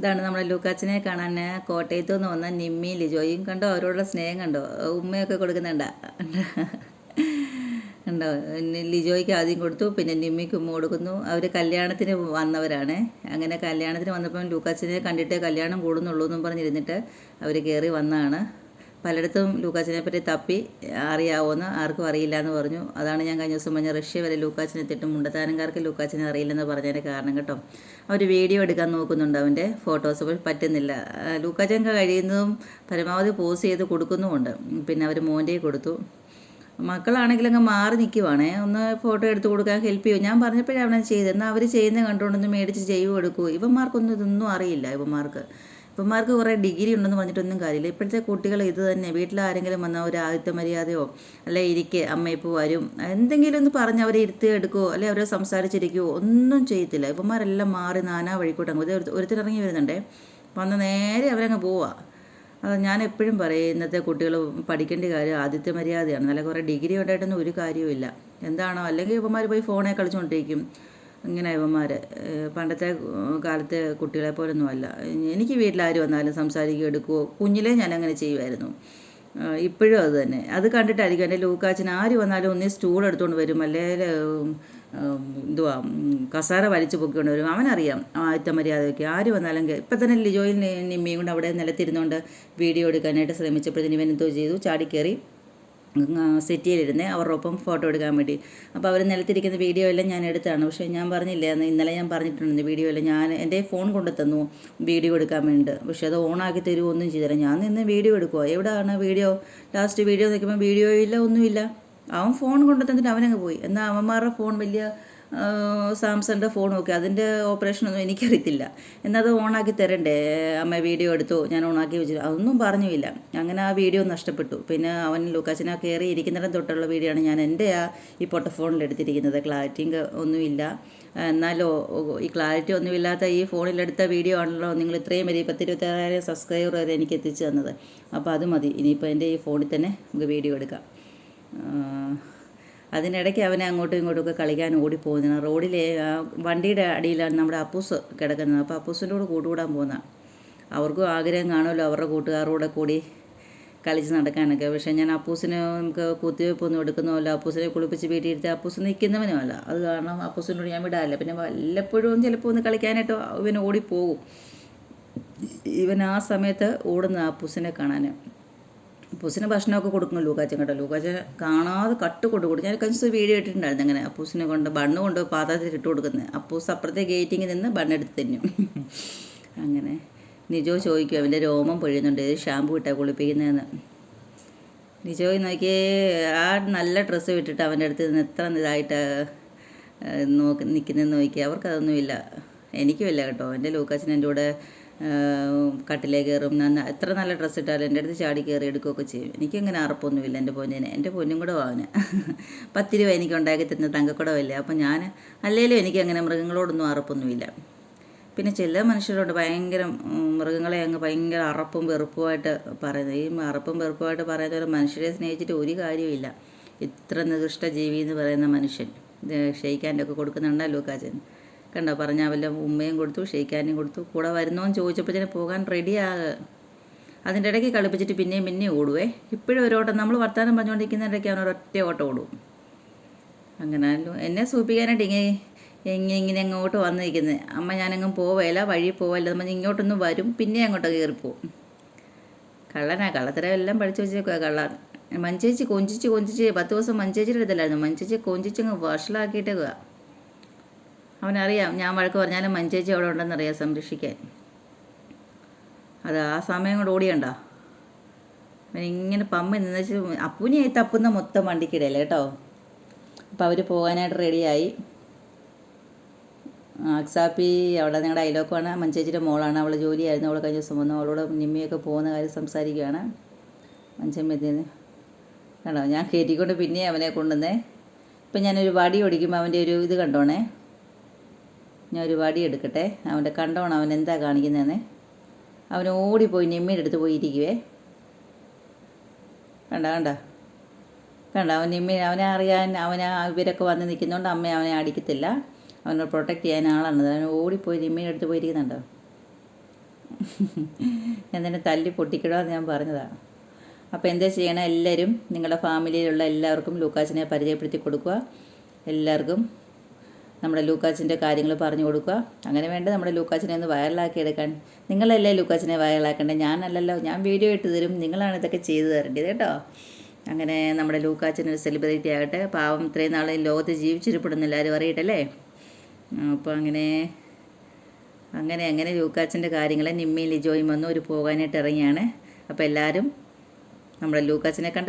ഇതാണ് നമ്മുടെ ലൂക്കാച്ചനെ കാണാൻ. കോട്ടയത്തു നിന്ന് വന്ന നിമ്മി ലിജോയും കണ്ടോ? അവരോടുള്ള സ്നേഹം കണ്ടോ? ഉമ്മയൊക്കെ കൊടുക്കുന്നുണ്ട. ഇനി ലിജോയ്ക്ക് ആദ്യം കൊടുത്തു പിന്നെ നിമ്മിക്ക് ഉമ്മ കൊടുക്കുന്നു. അവർ കല്യാണത്തിന് വന്നവരാണ്. അങ്ങനെ കല്യാണത്തിന് വന്നപ്പം ലൂക്കാച്ചനെ കണ്ടിട്ട് കല്യാണം കൂടുന്നുള്ളൂ എന്നും പറഞ്ഞിരുന്നിട്ട് അവർ കയറി വന്നതാണ്. പലയിടത്തും ലൂക്കാച്ചിനെ പറ്റി തപ്പി അറിയാവോന്ന് ആർക്കും അറിയില്ല എന്ന് പറഞ്ഞു. അതാണ് ഞാൻ കഴിഞ്ഞ ദിവസം പറഞ്ഞ റഷ്യ വരെ ലൂക്കാച്ചിനെ എത്തിയിട്ടും മുണ്ടത്താനക്കാർക്ക് ലൂക്കാച്ചിനെ അറിയില്ലെന്ന് പറഞ്ഞതിന്റെ കാരണം കേട്ടോ. അവർ വീഡിയോ എടുക്കാൻ നോക്കുന്നുണ്ട് അവന്റെ ഫോട്ടോസ് പറ്റുന്നില്ല. ലൂക്കാച്ചൻ കഴിയുന്നതും പരമാവധി പോസ് ചെയ്ത് കൊടുക്കുന്നുമുണ്ട്. പിന്നെ അവർ മോന്റെ കൊടുത്തു. മക്കളാണെങ്കിൽ അങ്ങ് മാറി നിൽക്കുവാണേ. ഒന്ന് ഫോട്ടോ എടുത്ത് കൊടുക്കാൻ ഹെൽപ്പ് ചെയ്യും. ഞാൻ പറഞ്ഞപ്പോഴേ അവനെ ചെയ്തത്. എന്നാൽ അവർ ചെയ്യുന്നത് കണ്ടുകൊണ്ടൊന്ന് മേടിച്ച് ചെയ്യും എടുക്കൂ ഇവന്മാർക്കൊന്നും ഇതൊന്നും അറിയില്ല ഇവന്മാർക്ക്. ഇവന്മാർക്ക് കുറേ ഡിഗ്രി ഉണ്ടെന്ന് പറഞ്ഞിട്ടൊന്നും കാര്യമില്ല. ഇപ്പോഴത്തെ കുട്ടികൾ ഇത് തന്നെ. വീട്ടിൽ ആരെങ്കിലും വന്നാൽ ഒരു ആദിത്യ മര്യാദയോ അല്ലെ ഇരിക്കെ അമ്മ ഇപ്പോൾ വരും. എന്തെങ്കിലും ഒന്ന് പറഞ്ഞ് അവരെ ഇരുത്തി എടുക്കുമോ അല്ലെ അവരെ സംസാരിച്ചിരിക്കുമോ ഒന്നും ചെയ്യത്തില്ല. ഇപ്പന്മാരെല്ലാം മാറി നാനാ വഴിക്കൂട്ടം. ഒരുത്തിനിറങ്ങി വരുന്നുണ്ടേ. വന്ന് നേരെ അവരങ്ങ് പോവാ. അത് ഞാൻ എപ്പോഴും പറയും ഇന്നത്തെ കുട്ടികൾ പഠിക്കേണ്ട കാര്യം ആദിത്യ മര്യാദയാണ്. നല്ല കുറേ ഡിഗ്രി ഉണ്ടായിട്ടൊന്നും ഒരു കാര്യവുമില്ല. എന്താണോ? അല്ലെങ്കിൽ ഇവന്മാർ പോയി ഫോണേ കളിച്ചുകൊണ്ടിരിക്കും. ഇങ്ങനെ ഇവന്മാർ പണ്ടത്തെ കാലത്തെ കുട്ടികളെ പോലൊന്നും അല്ല എനിക്ക് ആര് വന്നാലും സംസാരിക്കുകയോ എടുക്കുകയോ കുഞ്ഞിലേ അങ്ങനെ ചെയ്യുമായിരുന്നു. ഇപ്പോഴും അത് തന്നെ. അത് കണ്ടിട്ടായിരിക്കും എന്റെ ലൂക്കാച്ചൻ ആര് വന്നാലും ഒന്നേ സ്റ്റൂൾ എടുത്തുകൊണ്ട് വരും. അല്ലെങ്കിൽ എന്തുവാ കസാര വലിച്ചു പൊക്കിക്കൊണ്ട് വരും. അവനറിയാം ആദ്യത്തെ മര്യാദയൊക്കെ. ആര് വന്നാലും ഇപ്പം തന്നെ ലിജോയിൽ നിമ്മിയും കൊണ്ട് അവിടെ നിലത്തിരുന്നുകൊണ്ട് വീഡിയോ എടുക്കാനായിട്ട് ശ്രമിച്ചപ്പോഴത്തേന് ഇവൻ എന്തോ ചെയ്തു? ചാടിക്കയറി സെറ്റിയിലിരുന്നേ അവരുടെ ഒപ്പം ഫോട്ടോ എടുക്കാൻ വേണ്ടി. അപ്പോൾ അവർ നിലത്തിരിക്കുന്ന വീഡിയോ എല്ലാം ഞാൻ എടുത്താണ്. പക്ഷേ ഞാൻ പറഞ്ഞില്ലേ ഇന്നലെ ഞാൻ പറഞ്ഞിട്ടുണ്ട് വീഡിയോ എല്ലാം. ഞാൻ എന്റെ ഫോൺ കൊണ്ടു തന്നു വീഡിയോ എടുക്കാൻ വേണ്ടി പക്ഷേ അത് ഓണാക്കി തരുമോ ഒന്നും ചെയ്തില്ല. ഞാൻ നിന്ന് വീഡിയോ എടുക്കുമോ എവിടെയാണ് വീഡിയോ ലാസ്റ്റ് വീഡിയോ നിൽക്കുമ്പോൾ വീഡിയോ ഇല്ല ഒന്നുമില്ല. അവൻ ഫോൺ കൊണ്ടു തന്നിട്ട് അവനങ്ങ് പോയി. എന്നാൽ അവന്മാരുടെ ഫോൺ വലിയ സാംസങ്ങിന്റെ ഫോൺ നോക്കി അതിന്റെ ഓപ്പറേഷനൊന്നും എനിക്കറിയത്തില്ല. എന്നാൽ അത് ഓണാക്കി തരണ്ടേ? അമ്മ വീഡിയോ എടുത്തു. ഞാൻ ഓണാക്കി വെച്ചു അതൊന്നും പറഞ്ഞുമില്ല അങ്ങനെ ആ വീഡിയോ നഷ്ടപ്പെട്ടു. പിന്നെ അവൻ ലൂക്കാച്ചിനെ കയറി ഇരിക്കുന്നിടം തൊട്ടുള്ള വീഡിയോ ആണ് ഞാൻ എന്റെ ആ ഈ പൊട്ട ഫോണിൽ എടുത്തിരിക്കുന്നത്. ക്ലാരിറ്റിയും ഒന്നുമില്ല. എന്നാലോ ഈ ക്ലാരിറ്റി ഒന്നുമില്ലാത്ത ഈ ഫോണിലെടുത്ത വീഡിയോ ആണല്ലോ നിങ്ങൾ ഇത്രയും വരെ പത്തിരുപത്തായിരം സബ്സ്ക്രൈബർ വരെ എനിക്ക് എത്തിച്ചു തന്നത്. അപ്പോൾ അത് മതി. ഇനിയിപ്പോൾ എന്റെ ഈ ഫോണിൽ തന്നെ നമുക്ക് വീഡിയോ എടുക്കാം. അതിനിടയ്ക്ക് അവനെ അങ്ങോട്ടും ഇങ്ങോട്ടും ഒക്കെ കളിക്കാൻ ഓടിപ്പോകുന്നതാണ്. റോഡിലെ വണ്ടിയുടെ അടിയിലാണ് നമ്മുടെ അപ്പൂസ് കിടക്കുന്നത്. അപ്പോൾ അപ്പൂസിന്റെ കൂടെ കൂട്ടുകൂടാൻ പോകുന്നതാണ്. അവർക്കും ആഗ്രഹം കാണുമല്ലോ അവരുടെ കൂട്ടുകാരുടെ കൂടി കളിച്ച് നടക്കാനൊക്കെ. പക്ഷേ ഞാൻ അപ്പൂസിനെ നമുക്ക് കുത്തിവയ്പ്പൊന്നും എടുക്കുന്നതല്ല. അപ്പൂസിനെ കുളിപ്പിച്ച് വീട്ടിൽ ഇരുത്തി അപ്പൂസ് നിൽക്കുന്നവനുമല്ല. അത് കാരണം അപ്പൂസിനോട് ഞാൻ വിടാറില്ല. പിന്നെ വല്ലപ്പോഴും ചിലപ്പോൾ ഒന്ന് കളിക്കാനായിട്ട് ഇവൻ ഓടിപ്പോകും. ഇവൻ ആ സമയത്ത് ഓടുന്ന അപ്പൂസിനെ കാണാൻ അപ്പൂസിന് ഭക്ഷണമൊക്കെ കൊടുക്കും ലൂക്കാച്ചൻ കേട്ടോ. ലൂക്കാച്ചൻ കാണാതെ കട്ട് കൊണ്ട് കൊടുക്കും. ഞാൻ കഴിഞ്ഞ വീഡിയോ ഇട്ടിട്ടുണ്ടായിരുന്നു അങ്ങനെ. അപ്പൂസിനെ കൊണ്ട് ബണ്ണ് കൊണ്ട് പാത്രത്തിൽ ഇട്ട് കൊടുക്കുന്നത്. അപ്പൂസ് അപ്പുറത്തെ ഗേറ്റിങ്ങിൽ നിന്ന് ബണ്ണെടുത്ത് തിന്നും അങ്ങനെ നിജോ ചോദിക്കും അവന്റെ രോമം പൊഴിയുന്നുണ്ട്. ഇത് ഷാമ്പു ഇട്ടാൽ കുളിപ്പിക്കുന്നതെന്ന്. നിജോ നോക്കിയേ ആ നല്ല ഡ്രസ്സ് വിട്ടിട്ട് അവന്റെ അടുത്ത് നിന്ന് എത്ര ഇതായിട്ട് നോക്കി നിൽക്കുന്നതെന്ന് നോക്കി അവർക്കതൊന്നുമില്ല. എനിക്കുമില്ല കേട്ടോ. എന്റെ ലൂക്കാച്ചൻ എന്റെ കൂടെ കട്ടിലേ കയറും. നന്ന എത്ര നല്ല ഡ്രസ്സ് ഇട്ടാലും എന്റെ അടുത്ത് ചാടി കയറി എടുക്കുകയൊക്കെ ചെയ്യും. എനിക്കങ്ങനെ അറപ്പൊന്നുമില്ല എന്റെ പൊന്നിനെ. എന്റെ പൊന്നും കൂടെ അവന് പത്ത് രൂപ എനിക്ക് ഉണ്ടാക്കി തരുന്ന തങ്കക്കുടമല്ലേ. അപ്പം ഞാൻ അല്ലെങ്കിലും എനിക്കങ്ങനെ മൃഗങ്ങളോടൊന്നും അറപ്പൊന്നുമില്ല. പിന്നെ ചില മനുഷ്യരോട് ഭയങ്കര മൃഗങ്ങളെ അങ്ങ് ഭയങ്കര അറപ്പും വെറുപ്പുമായിട്ട് പറയുന്നത്. ഈ അറപ്പും വെറുപ്പുമായിട്ട് പറയുന്ന ഒരു മനുഷ്യരെ സ്നേഹിച്ചിട്ട് ഒരു കാര്യമില്ല ഇത്ര നികൃഷ്ട ജീവി എന്ന് പറയുന്ന മനുഷ്യൻ. ക്ഷയിക്കാന്റെ ഷെയ്ക്കാന്റെ ഒക്കെ കൊടുക്കുന്നുണ്ടല്ലോ കാച്ചൻ കണ്ടോ? പറഞ്ഞ വല്ല ഉമ്മയും കൊടുത്തു ഷെയ്ക്കാനും കൊടുത്തു കൂടെ വരുന്നോന്ന് ചോദിച്ചപ്പോഴത്തേന് പോകാൻ റെഡിയാകുക അതിന്റെ ഇടയ്ക്ക് കളിപ്പിച്ചിട്ട് പിന്നെയും പിന്നെയും ഓടുവേ. ഇപ്പോഴും ഒരു ഓട്ടം നമ്മൾ വർത്തമാനം പറഞ്ഞുകൊണ്ടിരിക്കുന്നതിന്റെയൊക്കെ അവൻ ഒരൊറ്റ ഓട്ടം ഓടും. അങ്ങനെ എന്നെ സൂപ്പിക്കാനായിട്ട് ഇങ്ങനെ ഇങ്ങനെ ഇങ്ങനെ അങ്ങോട്ട് വന്നിരിക്കുന്നത് അമ്മ ഞാനങ്ങും പോവേല വഴി പോവല്ല നമ്മൾ ഇങ്ങോട്ടൊന്ന് വരും പിന്നെ അങ്ങോട്ട് കയറിപ്പോവും. കള്ളനാ കള്ളത്തരം എല്ലാം പഠിച്ചു വെച്ചേക്കുക കള്ളൻ മഞ്ചേച്ചി കൊഞ്ചിച്ച് കൊഞ്ചിച്ച് പത്ത് ദിവസം മഞ്ചേച്ചിയുടെ അടുത്തല്ലായിരുന്നു. മഞ്ചേച്ചി കൊഞ്ചിച്ചങ്ങ് വഷളാക്കിയിട്ടേക്കുക അവനറിയാം. ഞാൻ വഴക്ക് പറഞ്ഞാലും മഞ്ചേച്ചി അവിടെ ഉണ്ടെന്നറിയാം സംരക്ഷിക്കാൻ. അത് ആ സമയം കൊണ്ട് ഓടിയണ്ട. അവനിങ്ങനെ പമ്മ നിന്ന് വെച്ച് അപ്പുനിയായി തപ്പുന്ന മൊത്തം വണ്ടിക്കിടയിൽ കേട്ടോ. അപ്പോൾ അവർ പോകാനായിട്ട് റെഡിയായി. അക്സാപ്പി അവിടെ നിങ്ങളുടെ അയലോക്കമാണ് മഞ്ചേച്ചിയുടെ മോളാണ്. അവൾ ജോലിയായിരുന്നു. അവൾ കഴിഞ്ഞ ദിവസം വന്നു. അവളോട് നിമ്മിയൊക്കെ പോകുന്ന കാര്യം സംസാരിക്കുകയാണ് മഞ്ചമ്മത്തിന് കണ്ടോ? ഞാൻ കയറ്റിക്കൊണ്ട് പിന്നെ അവനെ കൊണ്ടുവന്നേ. ഇപ്പം ഞാനൊരു വടി ഓടിക്കുമ്പോൾ അവന്റെ ഒരു ഇത് കണ്ടോണേ. ഞാൻ ഒരു വടി എടുക്കട്ടെ. അവന്റെ കണ്ടോണം അവൻ എന്താ കാണിക്കുന്നതെന്ന്. അവൻ ഓടിപ്പോയി നിമ്മിയുടെ അടുത്ത് പോയി ഇരിക്കുവേ കണ്ട കണ്ട. കണ്ട അവൻ നിമ്മി അവനെ അറിയാൻ അവനെ ഇവരൊക്കെ വന്ന് നിൽക്കുന്നതുകൊണ്ട് അമ്മ അവനെ അടിക്കത്തില്ല. അവനെ പ്രൊട്ടക്റ്റ് ചെയ്യാൻ ആളാണ്. അവൻ ഓടിപ്പോയി നിമ്മിയുടെ അടുത്ത് പോയിരിക്കുന്നുണ്ടോ? ഞാൻ തന്നെ തല്ലി പൊട്ടിക്കണമെന്ന് ഞാൻ പറഞ്ഞതാണ് അപ്പോൾ എന്താ ചെയ്യണം? എല്ലാവരും നിങ്ങളുടെ ഫാമിലിയിലുള്ള എല്ലാവർക്കും ലൂക്കാസിനെ പരിചയപ്പെടുത്തി കൊടുക്കുക. എല്ലാവർക്കും നമ്മുടെ ലൂക്കാച്ചിന്റെ കാര്യങ്ങൾ പറഞ്ഞു കൊടുക്കുക. അങ്ങനെ വേണ്ട നമ്മുടെ ലൂക്കാച്ചിനെ ഒന്ന് വൈറലാക്കി എടുക്കാൻ. നിങ്ങളല്ലേ ലൂക്കാച്ചിനെ വൈറലാക്കേണ്ടത് ഞാനല്ലല്ലോ. ഞാൻ വീഡിയോ ഇട്ട് തരും. നിങ്ങളാണ് ഇതൊക്കെ ചെയ്തു തരേണ്ടത് കേട്ടോ. അങ്ങനെ നമ്മുടെ ലൂക്കാച്ചൻ ഒരു സെലിബ്രിറ്റി ആകട്ടെ. പാവം ഇത്രയും നാളെ ലോകത്ത് ജീവിച്ചിരിപ്പെടുന്ന എല്ലാവരും അറിയട്ടല്ലേ? അപ്പോൾ അങ്ങനെ അങ്ങനെ അങ്ങനെ ലൂക്കാച്ചന്റെ കാര്യങ്ങൾ നിമ്മി ലിജോയും വന്നു ഒരു പോകാനായിട്ട് ഇറങ്ങിയാണ്. അപ്പോൾ എല്ലാവരും നമ്മുടെ ലൂക്കാച്ചിനെ കണ്ടല്ലോ?